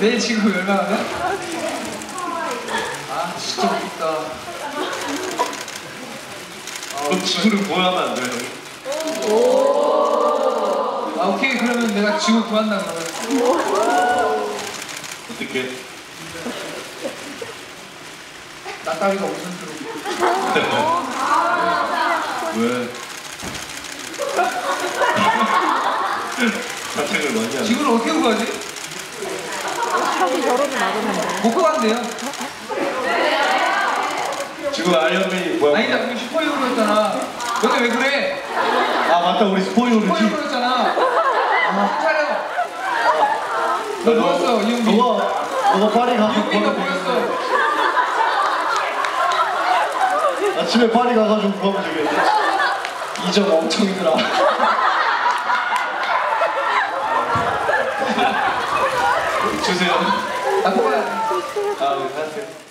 내일 지금 얼마나? 아 진짜 웃기다. 그럼 지구를 구하면 안 돼요? 아 오케이 그러면 내가 지구 구한다 그러면 어떻게? 나 따위가 우선 들어. 왜? 자책을 많이 하네. 지구를 어떻게 구하지? 자기 결혼을 막으면 못 구한대요. 지금 아이언맨이 뭐야? 아니다 우리 슈퍼히어로였잖아. 너네 왜 그래? 아 맞다 우리 스포이오르지. 슈퍼히어로였잖아. 아 차려. 너 뭐였어 이용민? 너가 너가 파리 가서 이용민가 뭐였어? 아침에 파리 가가지고 구하면 되겠네. 이점 엄청이더라. 주세요. 나 뽑아야 돼. 아, 네.